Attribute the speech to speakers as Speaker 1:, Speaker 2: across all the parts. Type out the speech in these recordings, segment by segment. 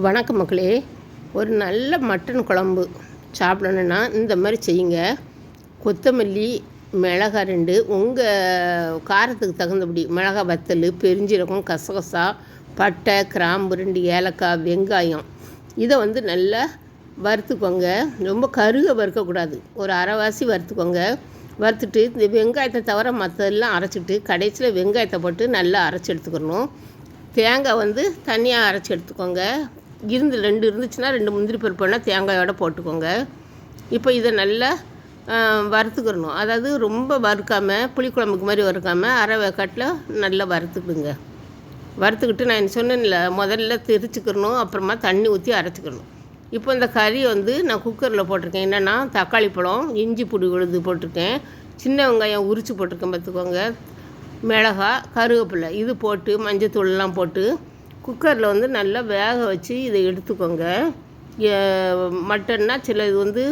Speaker 1: வணக்கம் மக்களே. ஒரு நல்ல மட்டன் குழம்பு சாப்பிடணுன்னா இந்த மாதிரி செய்யுங்க. கொத்தமல்லி மிளகாய் ரெண்டு உங்கள் காரத்துக்கு தகுந்தபடி மிளகாய் வத்தல் பெருஞ்சீரகம் கசகசா பட்டை கிராம்பு ரெண்டு ஏலக்காய் வெங்காயம். இதை வந்து நல்லா வறுத்துக்கோங்க. ரொம்ப கருக வறுக்கக்கூடாது. ஒரு அரைவாசி வறுத்துக்கோங்க. வறுத்துட்டு இந்த வெங்காயத்தை தவிர மற்றதெல்லாம் அரைச்சிட்டு கடைசியில் வெங்காயத்தை போட்டு நல்லா அரைச்சி எடுத்துக்கணும். தேங்காய் வந்து தனியாக அரைச்சி எடுத்துக்கோங்க. இருந்து ரெண்டு இருந்துச்சுன்னா ரெண்டு முந்திரி பருப்புனா தேங்காயோடு போட்டுக்கோங்க. இப்போ இதை நல்லா வறுத்துக்கிறணும். அதாவது ரொம்ப வறுக்காமல் புளிக்குழம்புக்கு மாதிரி வறுக்காமல் அரை வேக்காட்டில் நல்லா வறுத்துக்கிடுங்க வறுத்துக்கிட்டு நான் சொன்னேன்ல முதல்ல திரிச்சுக்கிறணும் அப்புறமா தண்ணி ஊற்றி அரைச்சிக்கணும் இப்போ இந்த கறி வந்து நான் குக்கரில் போட்டிருக்கேன். என்னென்னா தக்காளி பழம் இஞ்சி புடி உழுது போட்டிருக்கேன். சின்ன வெங்காயம் உரித்து போட்டிருக்கேன் பார்த்துக்கோங்க. மிளகா கருவேப்பிலை இது போட்டு மஞ்சள் தூள்லாம் போட்டு குக்கரில் வந்து நல்லா வேக வச்சு இதை எடுத்துக்கோங்க. மட்டன்னா சில இது வந்து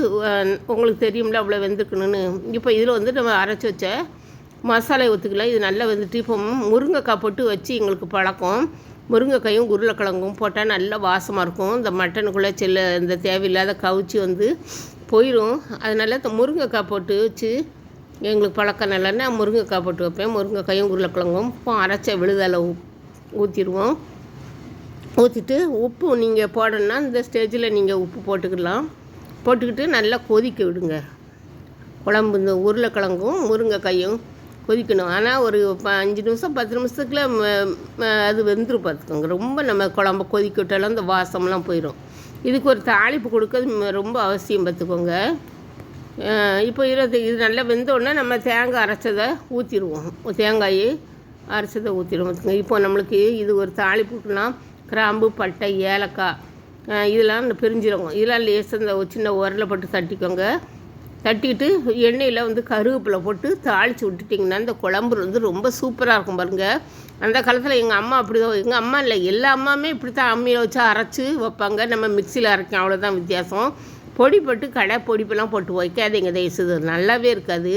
Speaker 1: உங்களுக்கு தெரியும்ல அவ்வளோ வெந்துக்கணும்னு. இப்போ இதில் வந்து நம்ம அரைச்சி வச்ச மசாலை ஊற்றுக்கலாம் இது நல்லா வந்துட்டு இப்போ முருங்கைக்காய் போட்டு வச்சு எங்களுக்கு பழக்கம். முருங்கைக்காயும் உருளைக்கிழங்கும் போட்டால் நல்லா வாசமாக இருக்கும். இந்த மட்டனுக்குள்ளே சில இந்த தேவையில்லாத கவுச்சி வந்து போயிடும் அதனால் இந்த முருங்கைக்காய் போட்டு வச்சு எங்களுக்கு பழக்கம் நல்லன்னா முருங்கைக்காய் போட்டு வைப்பேன். முருங்கைக்காயும் உருளைக்கிழங்கும் இப்போ அரைச்ச விழுதலை ஊற்றிடுவோம் ஊற்றிட்டு உப்பு நீங்கள் போடணுன்னா இந்த ஸ்டேஜில் நீங்கள் உப்பு போட்டுக்கலாம். போட்டுக்கிட்டு நல்லா கொதிக்க விடுங்க. குழம்பு இந்த உருளைக்கிழங்கும் முருங்கைக்காயும் கொதிக்கணும். ஆனால் ஒரு அஞ்சு நிமிஷம் பத்து நிமிஷத்துக்குள்ள அது வெந்துடும் பார்த்துக்கோங்க. ரொம்ப நம்ம குழம்ப கொதிக்க விட்டாலும் அந்த வாசம்லாம் போயிடும் இதுக்கு ஒரு தாளிப்பு கொடுக்கறது ரொம்ப அவசியம் பார்த்துக்கோங்க. இப்போ இருபது இது நல்லா வெந்தோடனே நம்ம தேங்காய் அரைச்சதை ஊற்றிடுவோம் தேங்காய் அரைச்சதை ஊற்றிடுவோம் இப்போ நம்மளுக்கு இது ஒரு தாளிப்புக்கெலாம் கிராம்பு பட்டை ஏலக்காய் இதெல்லாம் இந்த பிரிஞ்சிருக்கும் இதெல்லாம் லேசாக இந்த சின்ன உரலை போட்டு தட்டிக்கோங்க. தட்டிக்கிட்டு எண்ணெயில் வந்து கருவேப்பிலை போட்டு தாளித்து விட்டுட்டிங்கன்னா அந்த குழம்பு வந்து ரொம்ப சூப்பராக இருக்கும் பாருங்கள் அந்த காலத்தில் எங்கள் அம்மா அப்படி தான் எங்கள் அம்மா இல்லை எல்லா அம்மாவுமே இப்படி தான் அம்மியில் வச்சு அரைச்சி வைப்பாங்க. நம்ம மிக்சியில் அரைக்கும் அவ்வளோதான் வித்தியாசம். பொடி போட்டு கடை பொடிப்பெல்லாம் போட்டு வைக்காதீங்க தயவுசெய்து. நல்லாவே இருக்காது.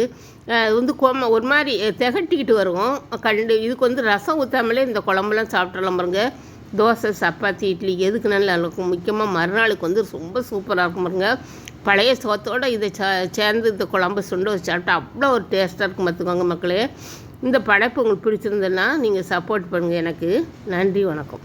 Speaker 1: அது வந்து கோம ஒரு மாதிரி திகட்டிக்கிட்டு வரும். கண்டு இதுக்கு வந்து ரசம் ஊற்றாமலே இந்த குழம்புலாம் சாப்பிட்றலாம் பாருங்கள் தோசை சப்பாத்தி இட்லி எதுக்கு நல்லா இருக்கும் முக்கியமாக மறுநாளுக்கு வந்து ரொம்ப சூப்பராக இருக்கும் பாருங்க. பழைய சோத்தோடு இதை சேர்ந்து இந்த குழம்பு சுண்டு வச்சு சாப்பிட்டா அவ்வளோ ஒரு டேஸ்ட்டாக இருக்கும் பார்த்துக்கோங்க மக்களே. இந்த படைப்பு உங்களுக்கு பிடிச்சிருந்ததுன்னா நீங்கள் சப்போர்ட் பண்ணுங்கள் எனக்கு. நன்றி வணக்கம்.